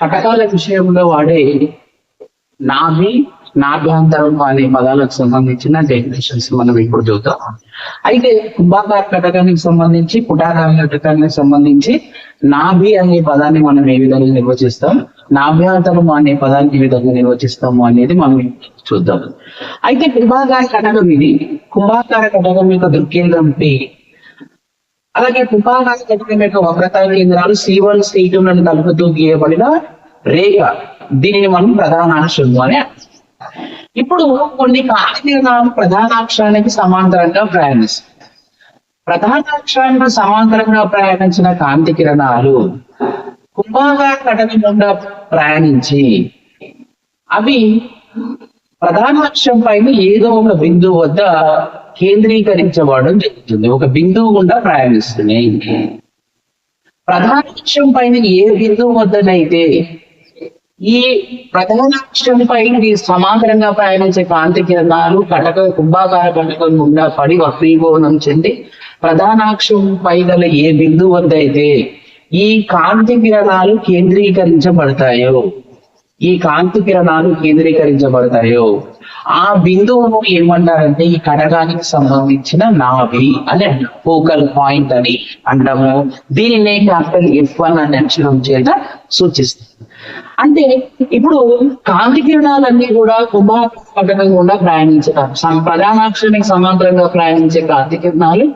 కటకాల విషయంలో వాడే నాభి నాభ్యాంతరం అనే పదాలకు సంబంధించిన డెఫినేషన్స్ మనం ఇప్పుడు చూద్దాం. అయితే కుంభాకార కటకానికి సంబంధించి పుటాకార కటకానికి సంబంధించి నాభి అనే పదాన్ని మనం ఏ విధంగా నిర్వచిస్తాం? నాభ్యాంతరం అనే పదాన్ని ఏ విధంగా నిర్వచిస్తాము అనేది మనం చూద్దాం. అయితే కుంభాకార కటకం ఇది. కుంభాకార కటకం యొక్క దృక్కేంద్రం అలాగే కుంభాకార కటకం యొక్క వక్రతా కేంద్రాలు సి వన్ సి టూ కలుపుతూ గీయబడిన రేఖ. దీనిని మనం ప్రధానాంశము అని ఇప్పుడు కొన్ని కార్యక్రమాలు ప్రధానాక్షరానికి సమాంతరంగా ప్రయాణిస్తాయి ప్రధానాక్షరానికి సమాంతరంగా ప్రయాణించిన కాంతి కిరణాలు కుంభాగార కటన గుండా ప్రయాణించి అవి ప్రధానాక్షం పైన ఏదో ఒక బిందువు వద్ద కేంద్రీకరించబడడం జరుగుతుంది. ఒక బిందువు గుండా ప్రయాణిస్తున్నాయి ప్రధాన అక్షం పైన ఏ బిందువు వద్దనైతే ఈ ప్రధాన అక్షం పైన సమాంతరంగా ప్రయాణించే కాంతి కిరణాలు కటక కుంభాకార కటకం గుండా పడి వక్రీభవనం చెంది ప్రధానాక్షం పై గల ఏ బిందువు వద్ద అయితే ఈ కాంతి కిరణాలు కేంద్రీకరించబడతాయో ఈ కాంతి కిరణాలు కేంద్రీకరించబడతాయో? ఆ బిందువును ఏమంటారంటే ఈ కటకానికి సంబంధించిన నాభి అని ఫోకల్ పాయింట్ అని అంటాము. దీనినే క్యాపిటల్ ఎఫ్ వన్ అనే అక్షరం చేత సూచిస్తుంది అంటే ఇప్పుడు కాంతి కిరణాలన్నీ కూడా కుంభాకటకం గుండా ప్రయాణించడం సం- ప్రధానాక్షరానికి సమాంతరంగా ప్రయాణించే కాంతి కిరణాలు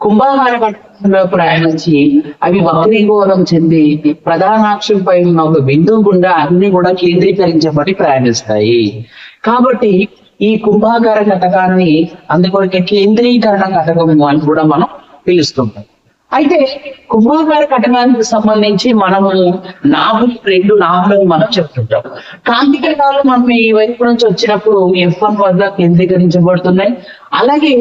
కుంభాకార కటకంలో ప్రయాణించి అవి వక్రీభవనం చెంది ప్రధానాక్షరం పై ఉన్న ఒక బిందువు గుండా అన్ని కూడా కేంద్రీకరించబడి ప్రయాణిస్తాయి. కాబట్టి ఈ కుంభాకార కటకాన్ని అందుకొరకే కేంద్రీకరణ కథకము అని కూడా మనం పిలుస్తుంటాం. అయితే కుంభాకార కటనానికి సంబంధించి మనము నాభులు రెండు నాభులను మనం చెప్తుంటాం. కాంతి కిరణాలు మనం ఈ వైపు నుంచి వచ్చినప్పుడు ఎఫ్ వన్ వద్ద కేంద్రీకరించబడుతున్నాయి. అలాగే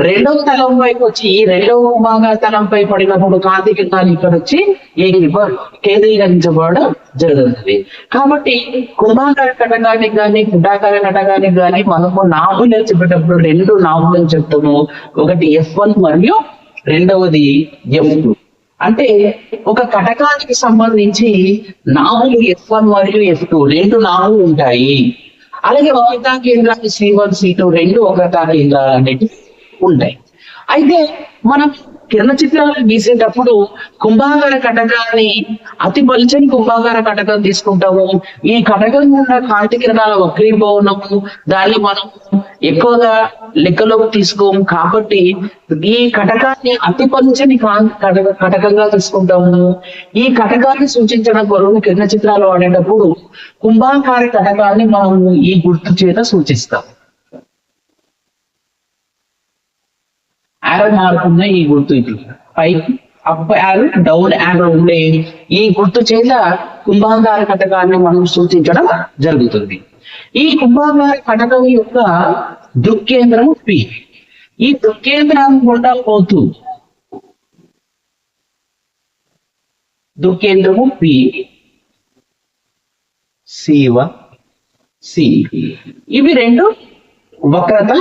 రెండవ తలం వైపు వచ్చి ఈ రెండవ తలంపై పడినప్పుడు కాంతి కిరణాలు ఇక్కడ వచ్చి ఏకీభ కేంద్రీకరించబడడం జరుగుతుంది. కాబట్టి కుంభాకార కటకానికి కానీ పుటాకార కటకానికి కానీ మనము నాభులు చెప్పేటప్పుడు రెండు నాభులను చెప్తాము. ఒకటి ఎఫ్ వన్ మరియు రెండవది ఎఫ్ అంటే ఒక కటకానికి సంబంధించి నావులు ఎఫ్ వన్ మరియు ఎఫ్ టూ రెండు నావులు ఉంటాయి. అలాగే వక్రతా కేంద్రాలు సి వన్ సి టూ రెండు ఒకటా కేంద్రాలు అనేవి ఉంటాయి. అయితే మనం కిరణ చిత్రాలను గీసేటప్పుడు కుంభాకార కటకాన్ని అతి పలుచని కుంభాకార కటకం తీసుకుంటాము. ఈ కటకం ఉన్న కాంతి కిరణాల వక్రీభవనము దాన్ని మనం ఎక్కువగా లెక్కలోకి తీసుకోము కాబట్టి ఈ కటకాన్ని అతి పలుచని కటక కటకంగా తీసుకుంటాము. ఈ కటకాన్ని సూచించడం కొరకు కిరణ చిత్రాలు వాడేటప్పుడు కుంభాకార కటకాన్ని మనము ఈ గుర్తు చేత సూచిస్తాం. యారో మారుతున్న ఈ గుర్తు ఇట్లు పైకి అప్ యారో డౌన్ యారో ఉండే ఈ గుర్తు చేత కుంభాకార కటకాన్ని మనం సూచించడం జరుగుతుంది. ఈ కుంభాకార కటకం యొక్క దృక్కేంద్రము పి. ఈ దృక్కేంద్రం గుండా పోతూ దృక్కేంద్రము పి. సివ సి. ఇవి రెండు వక్రత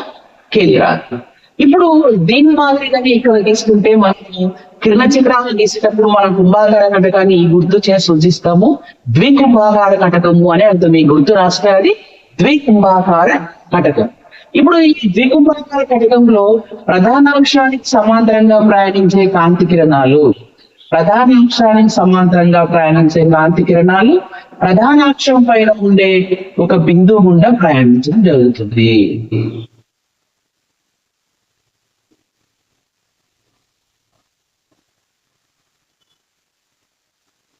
కేంద్రాలు. ఇప్పుడు దీని మాదిరిగానే ఇక్కడ తీసుకుంటే మనకి కిరణ చిత్రాలు గీసేటప్పుడు మనం కుంభాకార కటకాన్ని ఈ గుర్తు చేసి సూచిస్తాము. ద్వికుంభాకార కటకము అని అర్థం. ఈ గుర్తు రాస్తే అది ద్వికుంభాకార కటకం. ఇప్పుడు ఈ ద్వికుంభాకార కటకంలో ప్రధానాంశానికి సమాంతరంగా ప్రయాణించే కాంతి కిరణాలు. ప్రధానాంశానికి సమాంతరంగా ప్రయాణించే కాంతి కిరణాలు. ప్రధానాక్షం పైన ఉండే ఒక బిందువు గుండా ప్రయాణించడం జరుగుతుంది.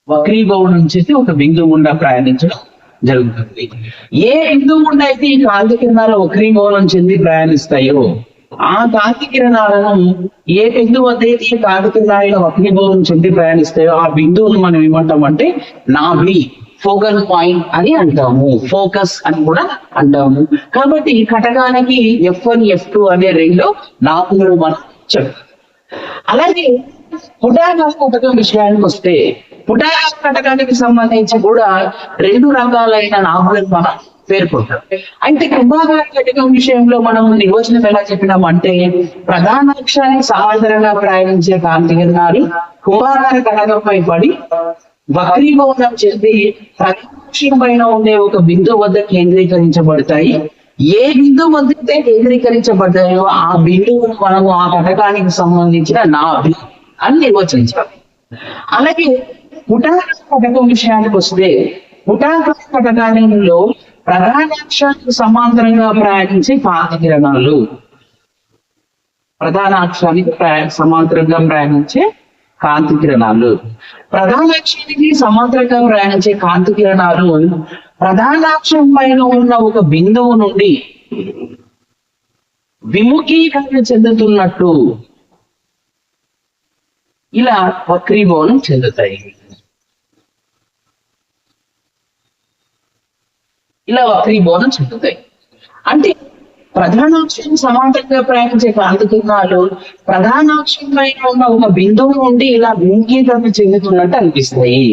వక్రీభవనం చేసి ఒక బిందువు గుండా ప్రయాణించడం జరుగుతుంది. ఏ బిందువు గుండా అయితే ఈ కాంతి కిరణాలు వక్రీభవనం చెంది ప్రయాణిస్తాయో ఆ కాంతి కిరణాలను ఏ బిందువు వద్ద అయితే ఈ కాంతి కిరణాలను వక్రీభవనం చెంది ప్రయాణిస్తాయో ఆ బిందువును మనం ఏమంటాం అంటే నాభి ఫోకల్ పాయింట్ అని అంటాము. ఫోకస్ అని కూడా అంటాము. కాబట్టి కటకానికి ఎఫ్ వన్ ఎఫ్ టూ అనే రెండు నాపులు మనం చెప్తాం అలాగే పుటాకార కటకం విషయానికి వస్తే పుటాకార కటకానికి సంబంధించి కూడా రెండు రకాలైన నాగులను మనం పేర్కొంటాం. అయితే కుంభాకార కటకం విషయంలో మనం నిర్వచనం ఎలా చెప్పినాం అంటే ప్రధాన అక్షానికి సమాంతరంగా ప్రయాణించే కాంతి కిరణాలు కుంభాకార కటకంపై పడి వక్రీభవనం చెంది ప్రధాన పైన ఉండే ఒక బిందువు వద్ద కేంద్రీకరించబడతాయి. ఏ బిందువు వద్ద అయితే కేంద్రీకరించబడ్డాయో ఆ బిందువును మనము ఆ కటకానికి సంబంధించిన నాభి అని నిర్వచించాలి అలాగే పుటాకార పథకం విషయానికి వస్తే పుటాకార పథకాలలో ప్రధాన సమాంతరంగా ప్రయాణించే కాంతి కిరణాలు ప్రధాన ప్రయా- సమాంతరంగా ప్రయాణించే కాంతి కిరణాలు ప్రధానాక్షానికి సమాంతరంగా ప్రయాణించే కాంతి కిరణాలు ప్రధానాక్షం పైన ఉన్న ఒక బిందువు నుండి విముఖీకరణ చెందుతున్నట్టు ఇలా వక్రీభవనం చెందుతాయి. ఇలా వక్రీభవనం చెందుతాయి అంటే ప్రధానాక్షం సమాంతరంగా ప్రయాణించే కాంతికిరణాలు ప్రధానాక్షం పైన ఉన్న ఒక బిందువు నుండి ఇలా విముఖీకరణ చెందుతున్నట్టు అనిపిస్తాయి.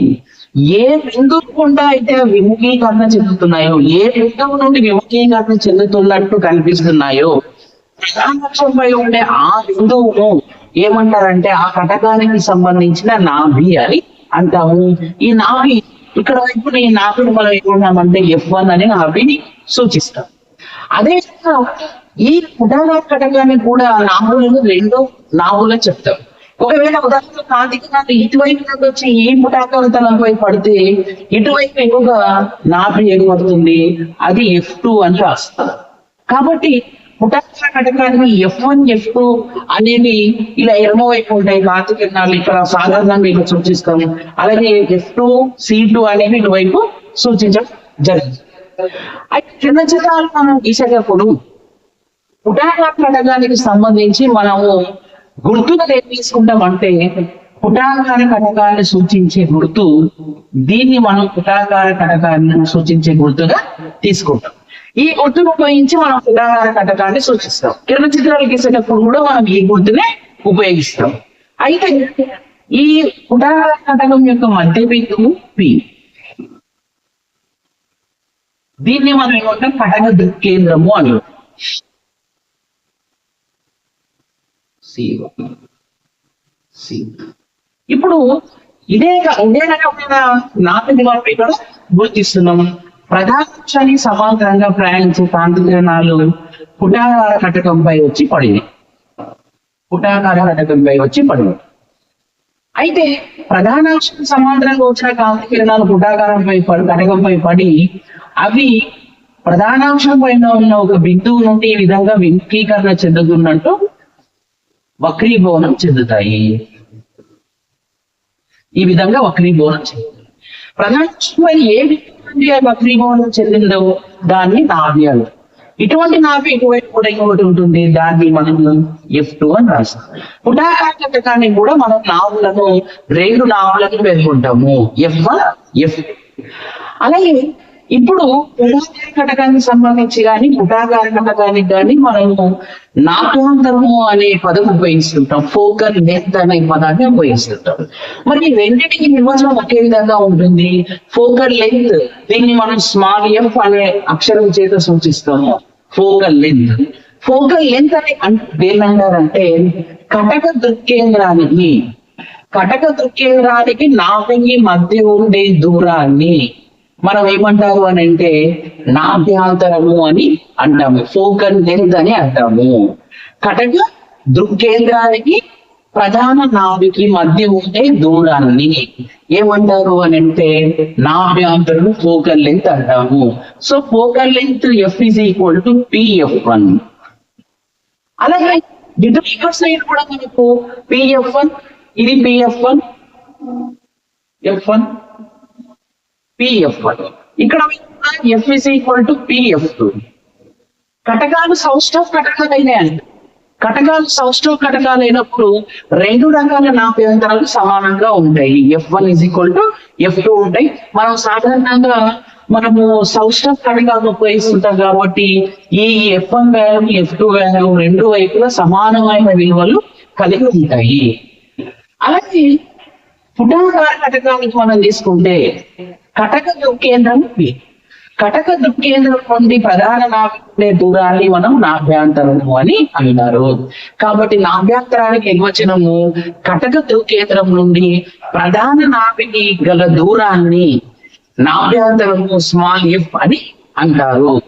ఏ బిందువు గుండా అయితే విముఖీకరణ చెందుతున్నాయో ఏ బిందువు నుండి విముఖీకరణ చెందుతున్నట్టు కనిపిస్తున్నాయో ప్రధానాక్షంపై ఉండే ఆ బిందువును ఏమంటారంటే ఆ కటకానికి సంబంధించిన నాభి అని అంటాము. ఈ నాభి ఇక్కడ వైపు నాకుడు నాభిని మనం ఉన్నామంటే ఎఫ్ వన్ అని అవిని సూచిస్తాం. అదేవిధంగా ఈ ఉదాహరణ కూడా నాభులను రెండు నాభులు చెప్తాం ఒకవేళ ఉదాహరణ నాకు ఇటువైపు నుండి వచ్చి ఈ పుటాకాల తలంపై పడితే ఇటువైపు ఎక్కువగా నాభి ఎగుపడుతుంది అది ఎఫ్ టూ అని రాస్తారు కాబట్టి పుటాకార కటకాన్ని ఎఫ్ వన్ ఎఫ్ టూ అనేవి ఇలా ఎడమ వైపు ఉంటాయి రాతి కిరణాలు ఇక్కడ సాధారణంగా ఇక్కడ సూచిస్తాము. అలాగే ఎఫ్ టూ సి టూ అనేవి ఇటువైపు సూచించడం జరిగింది. అయితే కింద చిత్రాలు మనం గీసేటప్పుడు పుటాకార కటకానికి సంబంధించి మనము గుర్తులు ఏం తీసుకుంటామంటే పుటాకార కటకాన్ని సూచించే గుర్తు దీన్ని మనం పుటాకార కటకాన్ని సూచించే గుర్తుగా తీసుకుంటాం. ఈ గుర్తును ఉపయోగించి మనం పుటాకార కటకాన్ని సూచిస్తాం. కిరణ చిత్రాలు గీసేటప్పుడు కూడా మనం ఈ గుర్తునే ఉపయోగిస్తాం. అయితే ఈ ఉదాహరణ కటకం యొక్క మధ్య బిందువు పి దీన్ని మనం ఏమంటాం కటక దృక్కేంద్రము అని ఇప్పుడు ఇదే ఇదే రకమైన నాటిని మనం ఇక్కడ గుర్తిస్తున్నాం. ప్రధానాక్షానికి సమాంతరంగా ప్రయాణించే కాంతి కిరణాలు పుటాకార కటకంపై వచ్చి పడింది పుటాకార కటకంపై వచ్చి పడింది అయితే ప్రధానాక్షం సమాంతరంగా వచ్చిన కాంతి కిరణాలు పుటాకారంపై పడి కటకంపై పడి అవి ప్రధానాంశం పైన ఉన్న ఒక బిందువు నుండి ఈ విధంగా వింకీకరణ చెందుతున్నట్టు వక్రీభవనం చెందుతాయి. ఈ విధంగా వక్రీభవనం చెందుతాయి. ప్రధానమైన ఏ బిందువు నుండి వక్రీభవనం చెందిందో దాన్ని నాభి ఇటువంటి నాభి ఇటువైపు కూడా ఇంకోటి ఉంటుంది దాన్ని మనం ఎఫ్ టూ అని రాస్తాం. ఉదాహరణకాన్ని కూడా మనం నావులను రెండు నావులను పేర్కొంటాము ఎఫ్ వన్ ఎఫ్ అలాగే ఇప్పుడు పుటాకార కటకానికి సంబంధించి కానీ పుటాకార కటకానికి కానీ మనము నాట్యాంతరము అనే పదం ఉపయోగిస్తుంటాం. ఫోకల్ లెంత్ అనే పదాన్ని ఉపయోగిస్తుంటాం. మరి రెండింటికి నిర్వచనం ఒకే విధంగా ఉంటుంది? ఫోకల్ లెంత్ దీన్ని మనం స్మాల్ ఎఫ్ అనే అక్షరం చేత సూచిస్తాము. ఫోకల్ లెంత్ ఫోకల్ లెంత్ అని అంటే కటక దృక్కేంద్రానికి కటక దృక్కేంద్రానికి నాభికి మధ్య ఉండే దూరాన్ని మనం ఏమంటారు అని అంటే నాభ్యాంతరము అని అంటాము. ఫోకల్ లెంత్ అని అంటాము. కటక దృక్కేంద్రానికి ప్రధాన నాభికి మధ్య ఉండే దూరాన్ని ఏమంటారు అని అంటే నాభ్యాంతరం ఫోకల్ లెంత్ అంటాము. So focal length F is equal to PF one అలాగే ఇటు సైడ్ కూడా మనకు పిఎఫ్ వన్ ఇది PF one F one PF one ఇక్కడ F is equal to PF కటకాలు సౌష్ఠవ కటకాలు అయినాయండి కటకాలు సౌష్ఠవ కటకాలు అయినప్పుడు రెండు రకాల నాభ్యంతరాలు సమానంగా ఉంటాయి. F one is equal to F two ఉంటాయి. మనం సాధారణంగా మనము సౌష్ఠవ కటకాలను ఉపయోగిస్తుంటాం కాబట్టి ఈ F one value F two value రెండు వైపులా సమానమైన విలువలు కలిగి ఉంటాయి. అలాగే పుటాకార కటకానికి మనం తీసుకుంటే కటక దృక్కేంద్రం పి కటక దృక్కేంద్రం నుండి ప్రధాన నాభి దూరాన్ని మనం నాభ్యాంతరము అని అంటారు. కాబట్టి నాభ్యాంతరానికి నిర్వచనము కటక దృక్కేంద్రం నుండి ప్రధాన నాభికి గల దూరాన్ని నాభ్యాంతరము స్మాల్ ఎఫ్ అని అంటారు.